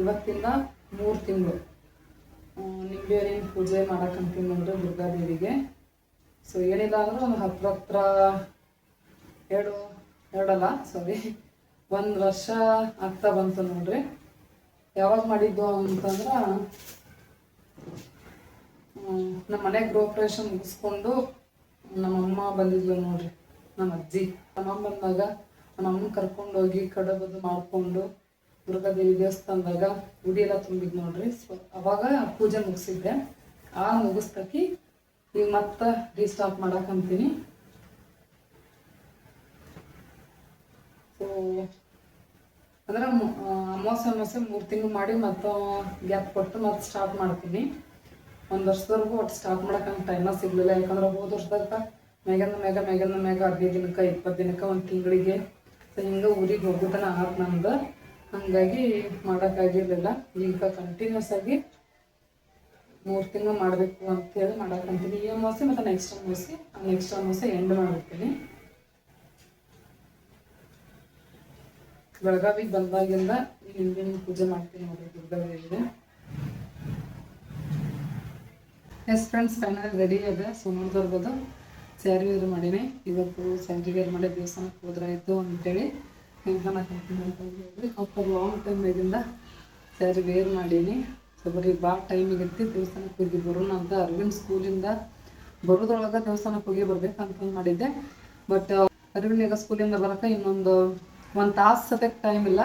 Speaker 1: ಇವತ್ತಿಂದ ಮೂರು ತಿಂಗಳು ನಿಂಬೆ ಹಣ್ಣಿನ ಪೂಜೆ ಮಾಡೋಕ್ಕಂತೀನಿ ನೋಡ್ರಿ ದುರ್ಗಾದೇವಿಗೆ ಸೊ ಏನಿಲ್ಲ ಅಂದ್ರೆ ಒಂದು ಹತ್ರ ಹತ್ರ ಎರಡು, ಎರಡಲ್ಲ ಸಾರಿ ಒಂದು ವರ್ಷ ಆಗ್ತಾ ಬಂತು ನೋಡ್ರಿ. ಯಾವಾಗ ಮಾಡಿದ್ದು ಅಂತಂದ್ರೆ ನಮ್ಮ ಮನೆ ಗೃಹ ಪ್ರವೇಶ ಮುಗಿಸ್ಕೊಂಡು ನಮ್ಮಮ್ಮ ಬಂದಿದ್ಲು ನೋಡ್ರಿ ನಮ್ಮ ಅಜ್ಜಿ. ನಮ್ಮಮ್ಮ ಬಂದಾಗ, ನಮ್ಮ ಅಮ್ಮನ ಕರ್ಕೊಂಡು ಹೋಗಿ ಕಡಬದು ಮಾಡಿಕೊಂಡು ದುರ್ಗಾದೇವಿ ದೇವಸ್ಥಾನದಾಗ ಗುಡಿ ಎಲ್ಲ ತುಂಬಿದ್ ನೋಡ್ರಿ. ಸೊ ಅವಾಗ ಪೂಜೆ ಮುಗಿಸಿದ್ದೆ. ಆ ಮುಗಿಸ್ತಕಿ ಈಗ ಮತ್ತೆ ರೀಸ್ಟಾಪ್ ಮಾಡಕ್ಕಂತೀನಿ ಸೊ ಅಂದ್ರೆ ಅಮಾವಾಸ್ಯೆ ಅಮಾವಾಸ್ಯೆ ಮೂರು ತಿಂಗಳು ಮಾಡಿ ಮತ್ತೆ ಗ್ಯಾಪ್ ಕೊಟ್ಟು ಮತ್ತೆ ಸ್ಟಾರ್ಟ್ ಮಾಡ್ತೀನಿ. ಒಂದು ವರ್ಷದವರೆಗೂ ಒಟ್ಟು ಸ್ಟಾರ್ಟ್ ಮಾಡಕ್ಕೆ ಟೈಮ ಸಿಗಲಿಲ್ಲ. ಯಾಕಂದ್ರೆ ಹೋದ ವರ್ಷದಾಗ ಮೇಗನ ಮೇಗ ಮೇಗನ ಮೇಗ ಹದಿನೈದು ದಿನಕ್ಕೆ, ಇಪ್ಪತ್ತು ದಿನಕ್ಕೆ ಒಂದು ತಿಂಗಳಿಗೆ. ಹಿಂಗೆ ಊರಿಗೆ ಹೋಗೋದನ್ನ ಆತು ನಂದು. ಹಾಗಾಗಿ ಮಾಡೋಕ್ಕಾಗಿರಲಿಲ್ಲ ಈಗ ಕಂಟಿನ್ಯೂಸ್ ಆಗಿ ಮೂರು ತಿಂಗಳು ಮಾಡಬೇಕು ಅಂತೇಳಿ ಮಾಡಕ್ಕಂತೀನಿ ಈ ಅಮಾವಾಸ್ಯೆ ಮತ್ತು ನೆಕ್ಸ್ಟ್ ಅಮಾವಾಸ್ಯೆ ನೆಕ್ಸ್ಟ್ ಅಮಾವಾಸ್ಯೆ ಎಂಡ್ ಮಾಡಿರ್ತೀನಿ ಬೆಳಗಾವಿಗೆ ಬಂದಾಗಿಂದ ಹಿಂದಿನ ಪೂಜೆ ಮಾಡ್ತೀನಿ ನೋಡಿ ದುರ್ಗಾದೇವಿಗೆ ಎಸ್ ಫ್ರೆಂಡ್ಸ್ ಫೈನಲ್ ರೆಡಿ ಅದ ಸೊ ನೋಡ್ತಿರ್ಬೋದು ಸ್ಯಾರಿ ವೇರ್ ಮಾಡೀನಿ. ಇವತ್ತು ಸ್ಯಾರಿ ವೇರ್ ಮಾಡಿ ದೇವಸ್ಥಾನಕ್ಕೆ ಹೋದ್ರಾಯ್ತು ಅಂತೇಳಿ ಆಫ್ಟರ್ ಲಾಂಗ್ ಟೈಮ್ ಇದರಿಂದ ಸ್ಯಾರಿ ವೇರ್ ಮಾಡೀನಿ. ಸೊ ಬರೀ ಭಾಳ ಟೈಮಿಗೆ ಇರ್ತಿ ದೇವಸ್ಥಾನಕ್ಕೆ ಹೋಗಿ ಬರೋಣ ಅಂತ. ಅರವಿಂದ್ ಸ್ಕೂಲಿಂದ ಬರೋದ್ರೊಳಗೆ ದೇವಸ್ಥಾನಕ್ಕೆ ಹೋಗಿ ಬರ್ಬೇಕಂತ ಮಾಡಿದ್ದೆ. ಬಟ್ ಅರವಿಂದ್ ಈಗ ಸ್ಕೂಲಿಂದ ಬರೋಕೆ ಇನ್ನೊಂದು ಒಂದು ತಾಸು ಸತಕ್ಕೆ ಟೈಮ್ ಇಲ್ಲ.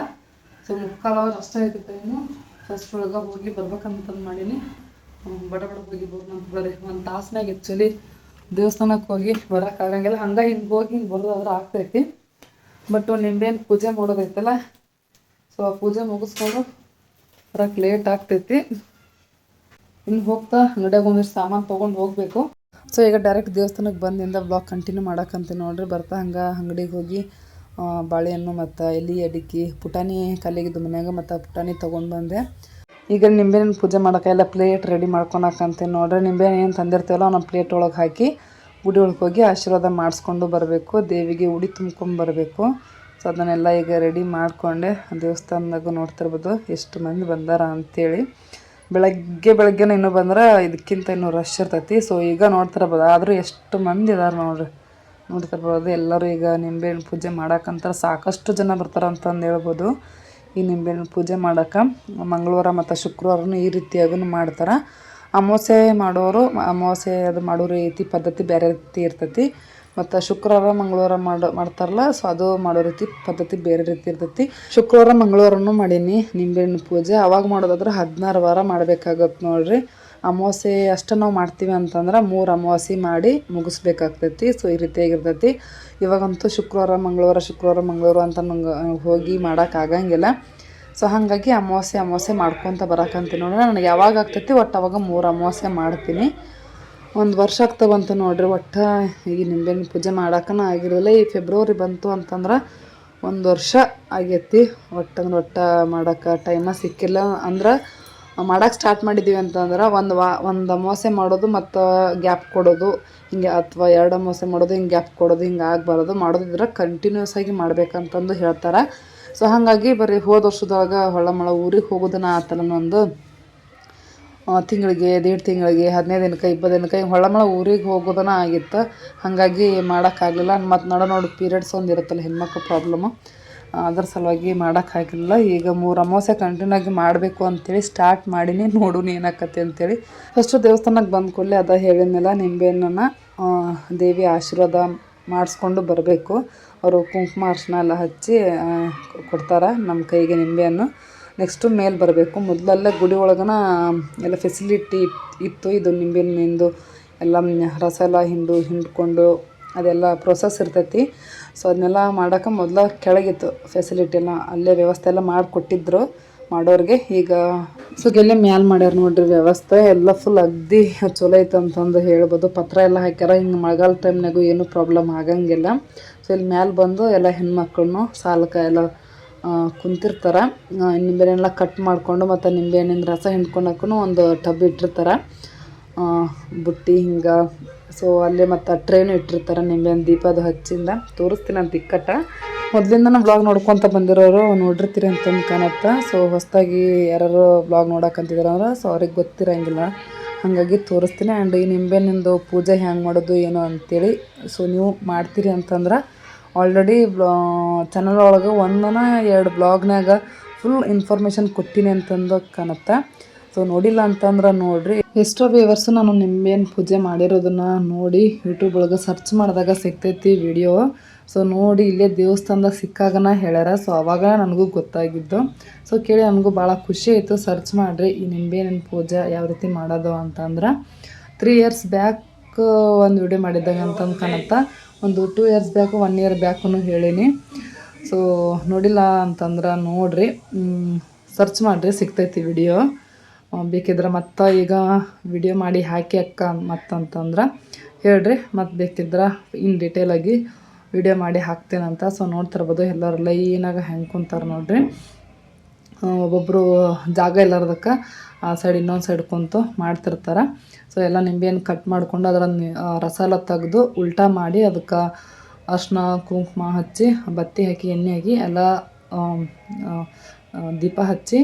Speaker 1: ಸೊ ಮುಕ್ಕಾಲು ಅವರ್ ಅಷ್ಟೇ ಐತಿ ಟೈಮು ಫಸ್ಟ್ ಒಳಗೆ ಹೋಗಿ ಬರ್ಬೇಕಂತಂದು ಮಾಡೀನಿ. ಬಡ ಬಡ ಹೋಗಿ ಅಂತ ಬರ್ರಿ ಒಂದು ತಾಸ್ನಾಗ ಆ್ಯಕ್ಚುಲಿ ದೇವಸ್ಥಾನಕ್ಕೆ ಹೋಗಿ ಬರೋಕ್ಕಾಗಂಗಿಲ್ಲ ಹಂಗೆ ಹಿಂಗೆ ಹೋಗಿ ಹಿಂಗೆ ಬರೋದಾದ್ರೆ ಆಗ್ತೈತಿ. ಬಟ್ ನಿಂಬೆಹಣ್ಣು ಪೂಜೆ ಮಾಡೋದೈತಲ್ಲ, ಸೊ ಆ ಪೂಜೆ ಮುಗಿಸ್ಕೊಂಡು ಬರೋಕ್ಕೆ ಲೇಟ್ ಆಗ್ತೈತಿ. ಇನ್ನು ಹೋಗ್ತಾ ಅಂಗಡಿಯಾಗ ಒಂದಿಷ್ಟು ಸಾಮಾನು ತೊಗೊಂಡು ಹೋಗಬೇಕು. ಸೊ ಈಗ ಡೈರೆಕ್ಟ್ ದೇವಸ್ಥಾನಕ್ಕೆ ಬಂದಿಂದ ಬ್ಲಾಗ್ ಕಂಟಿನ್ಯೂ ಮಾಡೋಕ್ಕಂತೀನಿ ನೋಡ್ರಿ. ಬರ್ತಾ ಹಂಗೆ ಅಂಗಡಿಗೆ ಹೋಗಿ ಬಾಳೆಹಣ್ಣು ಮತ್ತು ಎಲೆ, ಅಡಿಕೆ, ಪುಟಾಣಿ ಕಲಿಗಿದ್ದು ಮನ್ಯಾಗ ಮತ್ತು ಪುಟಾಣಿ ತೊಗೊಂಡು ಬಂದೆ. ಈಗ ನಿಂಬೆಹಣ್ಣು ಪೂಜೆ ಮಾಡೋಕೆ ಎಲ್ಲ ಪ್ಲೇಟ್ ರೆಡಿ ಮಾಡ್ಕೊಳಕಂತೀನಿ ನೋಡ್ರಿ, ನಿಂಬೆಹಣ್ಣು ಏನು ತಂದಿರ್ತೀವಲ್ಲ ನಮ್ಮ ಪ್ಲೇಟ್ ಒಳಗೆ ಹಾಕಿ ಗುಡಿ ಒಳಗೆ ಹೋಗಿ ಆಶೀರ್ವಾದ ಮಾಡಿಸ್ಕೊಂಡು ಬರಬೇಕು. ದೇವಿಗೆ ಉಡಿ ತುಂಬ್ಕೊಂಬರ್ಬೇಕು ಸೊ ಅದನ್ನೆಲ್ಲ ಈಗ ರೆಡಿ ಮಾಡಿಕೊಂಡೆ. ದೇವಸ್ಥಾನದಾಗ ನೋಡ್ತಿರ್ಬೋದು ಎಷ್ಟು ಮಂದಿ ಬಂದಾರ ಅಂಥೇಳಿ ಬೆಳಗ್ಗೆ ಬೆಳಗ್ಗೆನೇ ಇನ್ನೂ ಬಂದ್ರೆ ಇದಕ್ಕಿಂತ ಇನ್ನೂ ರಶ್ ಇರ್ತೈತಿ. ಸೊ ಈಗ ನೋಡ್ತಿರ್ಬೋದು. ಆದರೂ ಎಷ್ಟು ಮಂದಿ ಇದಾರೆ ನೋಡ್ರಿ. ನೋಡ್ತಿರ್ಬೋದು ಎಲ್ಲರೂ ಈಗ ನಿಂಬೆಹಣ್ಣು ಪೂಜೆ ಮಾಡಕ್ಕಂತ ಸಾಕಷ್ಟು ಜನ ಬರ್ತಾರೆ ಅಂತಂದು ಹೇಳ್ಬೋದು. ಈ ನಿಂಬೆಹಣ್ಣು ಪೂಜೆ ಮಾಡೋಕೆ ಮಂಗಳವಾರ ಮತ್ತು ಶುಕ್ರವಾರನೂ ಈ ರೀತಿಯಾಗೂ ಮಾಡ್ತಾರೆ. ಅಮಾವಾಸ್ಯೆ ಮಾಡೋರು, ಅಮಾವಾಸ್ಯೆ ಅದು ಮಾಡೋ ರೀತಿ ಪದ್ಧತಿ ಬೇರೆ ರೀತಿ ಇರ್ತೈತಿ. ಮತ್ತು ಶುಕ್ರವಾರ, ಮಂಗಳವಾರ ಮಾಡೋ, ಮಾಡ್ತಾರಲ್ಲ ಸೊ ಅದು ಮಾಡೋ ರೀತಿ ಪದ್ಧತಿ ಬೇರೆ ರೀತಿ ಇರ್ತೈತಿ. ಶುಕ್ರವಾರ, ಮಂಗಳವಾರನೂ ಮಾಡೀನಿ ನಿಂಬೆಹಣ್ಣು ಪೂಜೆ. ಅವಾಗ ಮಾಡೋದಾದ್ರೆ ಹದಿನಾರು ವಾರ ಮಾಡಬೇಕಾಗತ್ತೆ ನೋಡ್ರಿ. ಅಮಾವಾಸ್ಯೆ ಅಷ್ಟು ನಾವು ಮಾಡ್ತೀವಿ ಅಂತಂದ್ರೆ ಮೂರು ಅಮಾವಾಸ್ಯೆ ಮಾಡಿ ಮುಗಿಸ್ಬೇಕಾಗ್ತೈತಿ. ಸೊ ಈ ರೀತಿಯಾಗಿರ್ತೈತಿ. ಇವಾಗಂತೂ ಶುಕ್ರವಾರ, ಮಂಗಳವಾರ ಶುಕ್ರವಾರ, ಮಂಗಳವಾರ ಅಂತ ನಂಗೆ ಹೋಗಿ ಮಾಡೋಕ್ಕಾಗಂಗಿಲ್ಲ ಸೊ ಹಾಗಾಗಿ ಅಮಾವಾಸ್ಯೆ ಅಮಾವಾಸ್ಯೆ ಮಾಡ್ಕೊತ ಬರಕಂತೀನಿ ನೋಡ್ರಿ. ನನಗೆ ಯಾವಾಗ ಆಗ್ತೈತಿ ಒಟ್ಟು ಅವಾಗ ಮೂರು ಅಮಾವಾಸ್ಯೆ ಮಾಡ್ತೀನಿ. ಒಂದು ವರ್ಷ ಆಗ್ತಾವಂತ ನೋಡ್ರಿ, ಒಟ್ಟು ಈ ನಿಂಬೆಹಣ್ಣು ಪೂಜೆ ಮಾಡೋಕನ ಆಗಿರಲಿಲ್ಲ. ಈ ಫೆಬ್ರವರಿ ಬಂತು ಅಂತಂದ್ರೆ ಒಂದು ವರ್ಷ ಆಗೈತಿ. ಒಟ್ಟಂದ್ರೆ ಒಟ್ಟು ಮಾಡೋಕ್ಕೆ ಟೈಮ ಸಿಕ್ಕಿಲ್ಲ ಅಂದ್ರೆ ಮಾಡಕ್ಕೆ ಸ್ಟಾರ್ಟ್ ಮಾಡಿದ್ದೀವಿ ಅಂತಂದ್ರೆ ಒಂದು ವಾ, ಒಂದು ಅಮಾವಾಸ್ಯೆ ಮಾಡೋದು ಮತ್ತು ಗ್ಯಾಪ್ ಕೊಡೋದು. ಹಿಂಗೆ ಅಥವಾ ಎರಡು ಅಮಾವಾಸ್ಯೆ ಮಾಡೋದು, ಹಿಂಗೆ ಗ್ಯಾಪ್ ಕೊಡೋದು, ಹಿಂಗೆ ಆಗಬಾರ್ದು. ಮಾಡೋದಿದ್ರೆ ಕಂಟಿನ್ಯೂಸ್ ಆಗಿ ಮಾಡ್ಬೇಕಂತಂದು ಹೇಳ್ತಾರೆ. ಸೊ ಹಾಗಾಗಿ ಬರೀ ಹೋದ ವರ್ಷದೊಳಗೆ ಹೊಳ್ಳಮಳ ಊರಿಗೆ ಹೋಗೋದನ್ನ ಒಂದು ತಿಂಗಳಿಗೆ, ದೇಡ್ ತಿಂಗಳಿಗೆ, ಹದಿನೈದು ದಿನಕ್ಕೆ ಇಪ್ಪತ್ತು ದಿನಕ್ಕೆ ಹಿಂಗೆ ಹೊಳ್ಳಮಳ ಊರಿಗೆ ಹೋಗೋದನ್ನ ಆಗಿತ್ತು. ಹಾಗಾಗಿ ಮಾಡೋಕ್ಕಾಗಲಿಲ್ಲ ಮತ್ತು ನಡ ನೋಡಿ ಪೀರಿಯಡ್ಸ್ ಒಂದು ಇರುತ್ತಲ್ಲ ಹೆಣ್ಮಕ್ಳು ಪ್ರಾಬ್ಲಮ್ಮು ಅದ್ರ ಸಲುವಾಗಿ ಮಾಡೋಕ್ಕಾಗಿಲ್ಲ ಈಗ ಮೂರು ಅಮಾವಾಸ್ಯೆ ಕಂಟಿನ್ಯೂ ಆಗಿ ಮಾಡಬೇಕು ಅಂತೇಳಿ ಸ್ಟಾರ್ಟ್ ಮಾಡೀನಿ. ನೋಡೋಣ ಏನಾಕತ್ತೆ ಅಂತೇಳಿ. ಫಸ್ಟು ದೇವಸ್ಥಾನಕ್ಕೆ ಬಂದ ಕೂಡಲೇ ಅದ ಹೇಳಿದ್ನೆಲ್ಲ, ನಿಂಬೆಹಣ್ಣನ್ನು ದೇವಿ ಆಶೀರ್ವಾದ ಮಾಡಿಸ್ಕೊಂಡು ಬರಬೇಕು. ಅವರು ಕುಂಕುಮ ಅರ್ಶನ ಎಲ್ಲ ಹಚ್ಚಿ ಕೊಡ್ತಾರೆ ನಮ್ಮ ಕೈಗೆ ನಿಂಬೆಹಣ್ಣು. ನೆಕ್ಸ್ಟು ಮೇಲೆ ಬರಬೇಕು. ಮೊದಲೆಲ್ಲ ಗುಡಿ ಒಳಗನ ಎಲ್ಲ ಫೆಸಿಲಿಟಿ ಇತ್ತು. ಇದು ನಿಂಬೆಹಣ್ಣಿಂದು ಎಲ್ಲ ರಸ ಎಲ್ಲ ಹಿಂಡು, ಹಿಂಡ್ಕೊಂಡು ಅದೆಲ್ಲ ಪ್ರೊಸೆಸ್ ಇರ್ತೈತಿ. ಸೊ ಅದನ್ನೆಲ್ಲ ಮಾಡೋಕೆ ಮೊದಲ ಕೆಳಗಿತ್ತು ಫೆಸಿಲಿಟಿ ಎಲ್ಲ. ಅಲ್ಲೇ ವ್ಯವಸ್ಥೆ ಎಲ್ಲ ಮಾಡಿಕೊಟ್ಟಿದ್ರು ಮಾಡೋರಿಗೆ. ಈಗ ಸೊ ಗೆಲ್ಲೇ ಮ್ಯಾಲ ಮಾಡ್ಯಾರ ನೋಡ್ರಿ ವ್ಯವಸ್ಥೆ. ಎಲ್ಲ ಫುಲ್ ಅಗ್ದಿ ಚಲೋ ಐತೆ ಅಂತಂದು ಹೇಳ್ಬೋದು. ಪತ್ರ ಎಲ್ಲ ಹಾಕ್ಯಾರ. ಹಿಂಗೆ ಮಳೆಗಾಲ ಟೈಮ್ನಾಗೂ ಏನೂ ಪ್ರಾಬ್ಲಮ್ ಆಗಂಗಿಲ್ಲ. ಸೊ ಇಲ್ಲಿ ಮ್ಯಾಲೆ ಬಂದು ಎಲ್ಲ ಹೆಣ್ಮಕ್ಳನ್ನು ಸಾಲಕ್ಕೆ ಎಲ್ಲ ಕುಂತಿರ್ತಾರೆ. ನಿಂಬೆಹಣ್ಣೆಲ್ಲ ಕಟ್ ಮಾಡಿಕೊಂಡು ಮತ್ತು ನಿಂಬೆಹಣ್ಣಿನ ರಸ ಹಿಂಡ್ಕೊಳಕ್ಕೂ ಒಂದು ಟಬ್ ಇಟ್ಟಿರ್ತಾರೆ. ಬುಟ್ಟಿ ಹಿಂಗೆ ಸೊ ಅಲ್ಲಿ ಮತ್ತು ಟ್ರೈನು ಇಟ್ಟಿರ್ತಾರೆ ನಿಂಬೆಹಣ್ಣು ದೀಪ ಅದು ಹಚ್ಚಿಂದ. ತೋರಿಸ್ತೀನಿ ಅಂತ ಇಕ್ಕಟ್ಟ. ಮೊದಲಿಂದನೂ ಬ್ಲಾಗ್ ನೋಡ್ಕೊತ ಬಂದಿರೋರು ನೋಡಿರ್ತೀರಿ ಅಂತಂದು ಕಾಣುತ್ತೆ. ಸೊ ಹೊಸದಾಗಿ ಯಾರು ಬ್ಲಾಗ್ ನೋಡಕ್ಕಂತಿದಾರೆ ಅಂದ್ರೆ ಸೊ ಅವ್ರಿಗೆ ಗೊತ್ತಿರಂಗಿಲ್ಲ. ಹಾಗಾಗಿ ತೋರಿಸ್ತೀನಿ. ಆ್ಯಂಡ್ ಈ ನಿಂಬೆಹಣ್ಣಿಂದು ಪೂಜೆ ಹ್ಯಾಂಗೆ ಮಾಡೋದು, ಏನು ಅಂತೇಳಿ. ಸೊ ನೀವು ಮಾಡ್ತೀರಿ ಅಂತಂದ್ರೆ ಆಲ್ರೆಡಿ ಬ್ಲಾ ಚಾನಲ್ ಒಳಗೆ ಒಂದನ ಎರಡು ಬ್ಲಾಗ್ನಾಗ ಫುಲ್ ಇನ್ಫಾರ್ಮೇಷನ್ ಕೊಟ್ಟಿನಿ ಅಂತಂದು ಕಾಣುತ್ತೆ. ಸೊ ನೋಡಿಲ್ಲ ಅಂತಂದ್ರೆ ನೋಡ್ರಿ. ಎಷ್ಟೋ ವ್ಯೂವರ್ಸು ನಾನು ನಿಂಬೆಹಣ್ಣು ಪೂಜೆ ಮಾಡಿರೋದನ್ನ ನೋಡಿ ಯೂಟ್ಯೂಬ್ ಒಳಗೆ ಸರ್ಚ್ ಮಾಡಿದಾಗ ಸಿಗ್ತೈತಿ ವಿಡಿಯೋ ಸೊ ನೋಡಿ ಇಲ್ಲೇ ದೇವಸ್ಥಾನದ ಸಿಕ್ಕಾಗನ ಹೇಳ್ಯಾರ. ಸೊ ಅವಾಗ ನನಗೂ ಗೊತ್ತಾಗಿದ್ದು. ಸೊ ಕೇಳಿ ನನಗೂ ಭಾಳ ಖುಷಿ ಆಯಿತು. ಸರ್ಚ್ ಮಾಡಿರಿ, ಈ ನಿಂಬೆನ ಪೂಜೆ ಯಾವ ರೀತಿ ಮಾಡೋದು ಅಂತಂದ್ರೆ. ತ್ರೀ ಇಯರ್ಸ್ ಬ್ಯಾಕ್ ಒಂದು ವಿಡಿಯೋ ಮಾಡಿದ್ದಾಗ ಅಂತಂದು ಕಾಣುತ್ತಾ. ಒಂದು two years back one year back ಹೇಳೀನಿ. So ನೋಡಿಲ್ಲ ಅಂತಂದ್ರೆ ನೋಡಿರಿ. ಸರ್ಚ್ ಮಾಡಿರಿ, ಸಿಗ್ತೈತಿ ವಿಡಿಯೋ ಬೇಕಿದ್ರೆ ಮತ್ತೆ ಈಗ ವಿಡಿಯೋ ಮಾಡಿ ಹಾಕಿ ಅಕ್ಕ ಮತ್ತಂತಂದ್ರೆ ಹೇಳ್ರಿ. ಮತ್ತು ಬೇಕಿದ್ರೆ ಇನ್ ಡೀಟೇಲಾಗಿ ವಿಡಿಯೋ ಮಾಡಿ ಹಾಕ್ತೇನಂತ. ಸೊ ನೋಡ್ತಿರ್ಬೋದು ಎಲ್ಲರೂ ಲೈನಾಗ ಹೆಂಗೆ ಕುಂತಾರೆ ನೋಡ್ರಿ. ಒಬ್ಬೊಬ್ಬರು ಜಾಗ ಇಲ್ಲಾರ್ದಕ್ಕೆ ಆ ಸೈಡ್ ಇನ್ನೊಂದು ಸೈಡ್ ಕುಂತು ಮಾಡ್ತಿರ್ತಾರೆ. ಸೊ ಎಲ್ಲ ನಿಂಬೆಯನ್ನು ಕಟ್ ಮಾಡಿಕೊಂಡು ಅದರ ರಸ ಎಲ್ಲ ತೆಗೆದು ಉಲ್ಟಾ ಮಾಡಿ ಅದಕ್ಕೆ ಅರ್ಶಿನ ಕುಂಕುಮ ಹಚ್ಚಿ, ಬತ್ತಿ ಹಾಕಿ, ಎಣ್ಣೆ ಹಾಕಿ ಎಲ್ಲ ದೀಪ ಹಚ್ಚಿ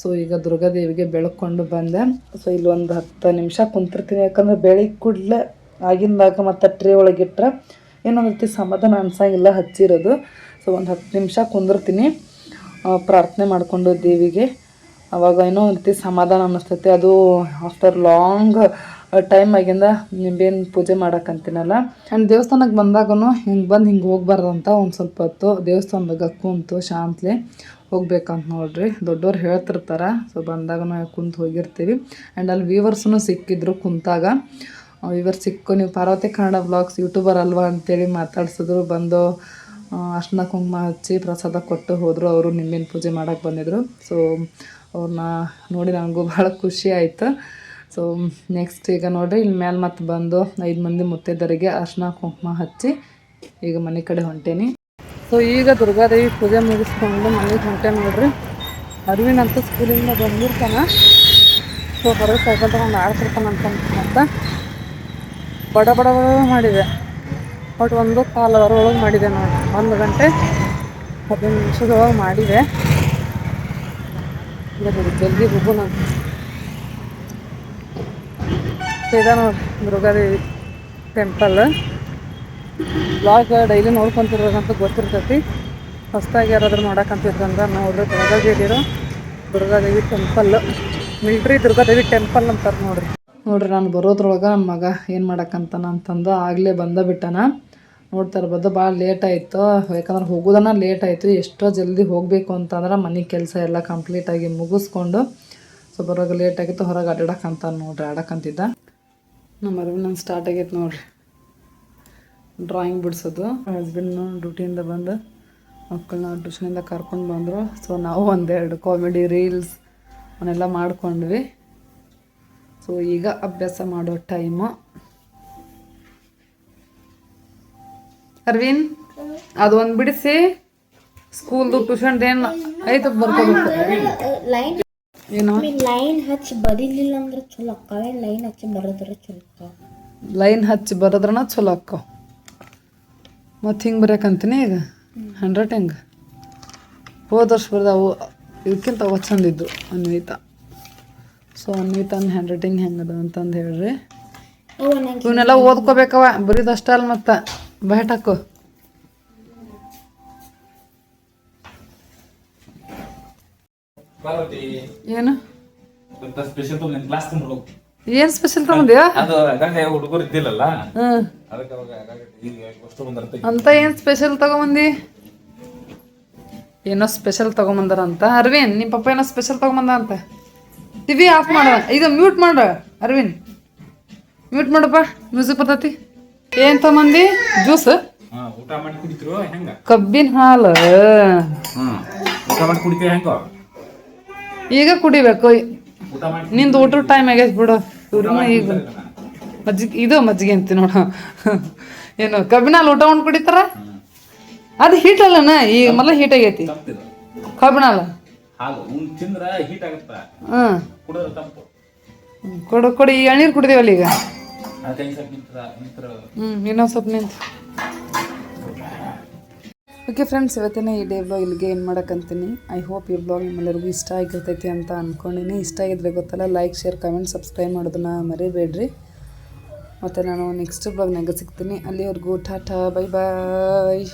Speaker 1: ಸೊ ಈಗ ದುರ್ಗಾದೇವಿಗೆ ಬೆಳಕೊಂಡು ಬಂದೆ. ಸೊ ಇಲ್ಲಿ ಒಂದು ಹತ್ತು ನಿಮಿಷ ಕುಂತಿರ್ತೀನಿ. ಯಾಕಂದ್ರೆ ಬೆಳಿಗ್ಗೆ ಕೂಡಲೇ ಆಗಿಂದಾಗ ಮತ್ತು ಟ್ರೇ ಒಳಗಿಟ್ರೆ ಏನೊಂದು ರೀತಿ ಸಮಾಧಾನ ಅನ್ಸಂಗಿಲ್ಲ ಹಚ್ಚಿರೋದು. ಸೊ ಒಂದು ಹತ್ತು ನಿಮಿಷ ಕುಂದಿರ್ತೀನಿ. ಪ್ರಾರ್ಥನೆ ಮಾಡಿಕೊಂಡು ದೇವಿಗೆ. ಅವಾಗ ಏನೋ ಒಂದು ರೀತಿ ಸಮಾಧಾನ ಅನ್ನಿಸ್ತೈತಿ ಅದು ಆಫ್ಟರ್ ಲಾಂಗ್ ಟೈಮ್ ಆಗಿಂದ ನಿಂಬೇನು ಪೂಜೆ ಮಾಡಕ್ಕಂತೀನಲ್ಲ ಆ್ಯಂಡ್ ದೇವಸ್ಥಾನಕ್ಕೆ ಬಂದಾಗೂ ಹಿಂಗೆ ಬಂದು ಹಿಂಗೆ ಹೋಗ್ಬಾರ್ದಂತ ಒಂದು ಸ್ವಲ್ಪ ಹೊತ್ತು ದೇವಸ್ಥಾನದಾಗ ಕುಂತು ಶಾಂತ್ಲೆ ಹೋಗ್ಬೇಕಂತ ನೋಡ್ರಿ. ದೊಡ್ಡವ್ರು ಹೇಳ್ತಿರ್ತಾರೆ. ಸೊ ಬಂದಾಗ ಕುಂತು ಹೋಗಿರ್ತೀವಿ. ಆ್ಯಂಡ್ ಅಲ್ಲಿ ವೀವರ್ಸ್ನು ಸಿಕ್ಕಿದ್ರು ಕುಂತಾಗ. ವೀವರ್ ಸಿಕ್ಕು, ನೀವು ಪಾರ್ವತಿ ಕನ್ನಡ ಬ್ಲಾಗ್ಸ್ ಯೂಟ್ಯೂಬರ್ ಅಲ್ವಾ ಅಂತೇಳಿ ಮಾತಾಡ್ಸಿದ್ರು. ಬಂದು ಅರ್ಶಿನ ಕುಂಕುಮ ಹಚ್ಚಿ ಪ್ರಸಾದ ಕೊಟ್ಟು ಹೋದರು. ಅವರು ನಿಂಬಿನ ಪೂಜೆ ಮಾಡೋಕ್ಕೆ ಬಂದಿದ್ರು. ಸೊ ಅವ್ರನ್ನ ನೋಡಿ ನನಗೂ ಭಾಳ ಖುಷಿ ಆಯಿತು. ಸೊ ನೆಕ್ಸ್ಟ್ ಈಗ ನೋಡಿರಿ ಇಲ್ಲಿ ಮೇಲೆ ಮತ್ತೆ ಬಂದು ಐದು ಮಂದಿ ಮುತ್ತೈದರಿಗೆ ಅರ್ಶಿನ ಕುಂಕುಮ ಹಚ್ಚಿ ಈಗ ಮನೆ ಕಡೆ ಹೊಂಟೇನಿ. ಸೊ ಈಗ ದುರ್ಗಾದೇವಿ ಪೂಜೆ ಮುಗಿಸ್ಕೊಂಡು ಮನೆಗೆ ಹೊಂಟೆ ನೋಡ್ರಿ. ಅರವಿಂದ್ ಸ್ಕೂಲಿಂದ ಬಂದಿರ್ತಾನೆ. ಸೊ ಹೊರಗೆ ಸೈಕಲ್ ತಗೊಂಡು ಆಡ್ತಿರ್ತಾನಂತ ಅಂತ ಬಡ ಬಡ ಮಾಡಿದೆ. ಬಟ್ ಒಂದು ಕಾಲು ಅವರ್ ಒಳಗೆ ಮಾಡಿದೆ ನೋಡಿ ಒಂದು ಗಂಟೆ ಹದಿನೈದು ನಿಮಿಷದೊಳಗೆ ಮಾಡಿದೆ. ಜಲ್ದಿ ಜಲ್ದಿ ಹೋಗೋಣ ಇದೆ ನೋಡಿ ದುರ್ಗಾದೇವಿ ಟೆಂಪಲ್ ಬ್ಲಾಗ್ ಡೈಲಿ ನೋಡ್ಕೊಂತಿರೋದಂತ ಗೊತ್ತಿರ್ತೈತಿ. ಹೊಸ್ದಾಗಿ ಯಾರಾದರೂ ನೋಡಕ್ಕಂತಿದ್ರಂದ್ರೆ ನೋಡ್ರಿ ದುರ್ಗಾದೇವಿರೋ Durgadevi temple military Durgadevi temple ಅಂತಾರೆ ನೋಡ್ರಿ. ನೋಡ್ರಿ ನಾನು ಬರೋದ್ರೊಳಗೆ ನನ್ನ ಮಗ ಏನು ಮಾಡಕ್ಕಂತಾನ ಅಂತಂದು ಆಗಲೇ ಬಂದ ಬಿಟ್ಟನ. ನೋಡ್ತಾ ಇರ್ಬೋದು ಭಾಳ ಲೇಟ್ ಆಯಿತು. ಯಾಕಂದ್ರೆ ಹೋಗೋದನ್ನ ಲೇಟ್ ಆಯಿತು. ಎಷ್ಟೋ ಜಲ್ದಿ ಹೋಗಬೇಕು ಅಂತಂದ್ರೆ ಮನೆ ಕೆಲಸ ಎಲ್ಲ ಕಂಪ್ಲೀಟಾಗಿ ಮುಗಿಸ್ಕೊಂಡು ಸೊ ಬರೋಗ ಲೇಟ್ ಆಗಿತ್ತು ಹೊರಗೆ ಅಡ್ಡಾಡಕ್ಕಂತ ನೋಡ್ರಿ ಆಡಕ್ಕಂತಿದ್ದ ನಮ್ಮ ಅರವಿಂದ್ ಸ್ಟಾರ್ಟ್ ಆಗೈತೆ ನೋಡ್ರಿ. ಡ್ರಾಯಿಂಗ್ ಬಿಡಿಸೋದು. ಹಸ್ಬೆಂಡ್ನು ಡ್ಯೂಟಿಯಿಂದ ಬಂದು ಮಕ್ಕಳನ್ನ ಟ್ಯೂಷನಿಂದ ಕರ್ಕೊಂಡು ಬಂದರು. ಸೊ ನಾವು ಒಂದೆರಡು ಕಾಮಿಡಿ ರೀಲ್ಸ್ ಅವನ್ನೆಲ್ಲ ಮಾಡ್ಕೊಂಡ್ವಿ. ಸೊ ಈಗ ಅಭ್ಯಾಸ ಮಾಡೋ ಟೈಮು ಅರವಿಂದ್ ಅದು ಒಂದು ಬಿಡಿಸಿ. ಸ್ಕೂಲ್ದು ಟ್ಯೂಷನ್ದು ಏನು ಆಯ್ತು ಬರ್ಕೋಬೇಕು.
Speaker 3: ಲೈನ್
Speaker 1: ಏನು?
Speaker 3: ಲೈನ್ ಹಚ್ಚಿ ಬರೀಲಿಲ್ಲ ಅಂದ್ರೆ ಚಲೋ ಅಕ್ಕ. ಲೈನ್ ಹಚ್ಚಿ ಬರೋದ್ರೆ ಚಲೋ ಅಕ್ಕ.
Speaker 1: ಲೈನ್ ಹಚ್ಚಿ ಬರೋದ್ರನ ಚಲೋ ಅಕ್ಕವ ಮತ್ತು ಹಿಂಗೆ ಬರ್ಯಾಕಂತೀನಿ ಈಗ? ಹಂಡ್ರೆಡ್ ಹೆಂಗೆ? ಹೋದ ವರ್ಷ ಬರ್ದಾವು ಇದಕ್ಕಿಂತ ಅವ ಚಂದಿದ್ದು ಅನ್ವಿತಾ. ಸೊ ಅನ್ವಿತಾನ ಹ್ಯಾಂಡ್ ರೈಟಿಂಗ್ ಹೆಂಗದ ಅಂತಂದು ಹೇಳ್ರಿ. ಇವನ್ನೆಲ್ಲ ಓದ್ಕೋಬೇಕವ ಬರೀದಷ್ಟ ಅಲ್ಲ ಮತ್ತು. ಬಯಟ್ ಹಾಕು. ಏನು?
Speaker 2: ಸ್ಪೆಷಲ್ ಕ್ಲಾಸ್ ತುಂಬ
Speaker 1: ಏನು ಸ್ಪೆಷಲ್ ತಗೊಂಡ್ಯಾ?
Speaker 2: ಅದು ಹುಡುಗರು ಇದ್ದಿಲ್ಲಲ್ಲ? ಅದಕ್ಕೆ ಅವಾಗ ಆಗಾಗ ಈಗ ಅಷ್ಟು ಬಂದಿರುತ್ತೆ
Speaker 1: ಅಂತ ಏನ್ ಸ್ಪೆಷಲ್ ತಗೊಂಬಂದಿ? ಏನೋ ಸ್ಪೆಷಲ್ ತಗೊಂಬಂದಾರ ಅಂತ ಅರವಿಂದ್ ನಿಮ್ಮ ಪಪ್ಪ ಏನೋ ಸ್ಪೆಷಲ್ ತಗೊಂಬಂದ ಅಂತ ಟಿವಿ ಆಫ್ ಮಾಡ. ಈಗ ಮ್ಯೂಟ್ ಮಾಡ ಅರವಿಂದ್. ಮ್ಯೂಟ್ ಮಾಡಪ್ಪ ಮ್ಯೂಸಿಕ್ ಬರ್ತೈತಿ. ಏನ್ ತಗೊಂಬಂದಿ? ಜ್ಯೂಸ್
Speaker 2: ಹಾ ಊಟ ಮಾಡಿ ಕುಡಿತಿರು ಹೆಂಗ?
Speaker 1: ಕಬ್ಬಿನ ಹಾಲು.
Speaker 2: ಊಟ ಮಾಡಿ ಹೆಂಗ?
Speaker 1: ಈಗ ಕುಡಿಬೇಕು. ನಿಂದು ಊಟದ ಟೈಮ್ ಆಗೈತೆ ಬಿಡು. ಇವ್ರನ್ನ ಈಗ ಮಜ್ಜಿಗೆ ಇದು ಮಜ್ಜಿಗೆ ಅಂತಿ ನೋಡ. ಏನು ಕಬ್ಬಿನಲ್ಲಿ ಊಟ ಉಂಡು ಕುಡಿತಾರ? ಅದು ಹೀಟ್ ಅಲ್ಲನ? ಈ ಮೊದಲ ಹೀಟ್ ಆಗೈತಿ.
Speaker 2: ಕಬ್ಬಿನಲ್ಲ
Speaker 1: ಹ್ಮ್. ಕೊಡು ಕೊಡು ಈ ಎಣ್ಣೀರು ಕುಡಿದೇವಲ್ಲ ಈಗ? ಹ್ಮ್ ಇನ್ನೊಂದು ಸ್ವಲ್ಪ ನಿಂತು. ಓಕೆ ಫ್ರೆಂಡ್ಸ್ ಇವತ್ತಿನ ಈ ಡೇ ಬ್ಲಾಗ್ ಇಲ್ಲಿಗೆ ಏನು ಮಾಡೋಕ್ಕಂತೀನಿ ಐ ಹೋಪ್ ಈ ಬ್ಲಾಗ್ ನಿಮ್ಮೆಲ್ಲರಿಗೂ ಇಷ್ಟ ಆಗಿರ್ತೈತಿ ಅಂತ ಅಂದ್ಕೊಂಡಿನಿ ಇಷ್ಟ ಆಗಿದ್ರೆ ಗೊತ್ತಲ್ಲ ಲೈಕ್ ಶೇರ್ ಕಮೆಂಟ್ ಸಬ್ಸ್ಕ್ರೈಬ್ ಮಾಡೋದನ್ನ ಮರಿಬೇಡ್ರಿ. ಮತ್ತು ನಾನು ನೆಕ್ಸ್ಟ್ ಬ್ಲಾಗ್ನಾಗ ಸಿಗ್ತೀನಿ. ಅಲ್ಲಿವರೆಗೂ ಟಾಟಾ ಬೈ ಬಾಯ್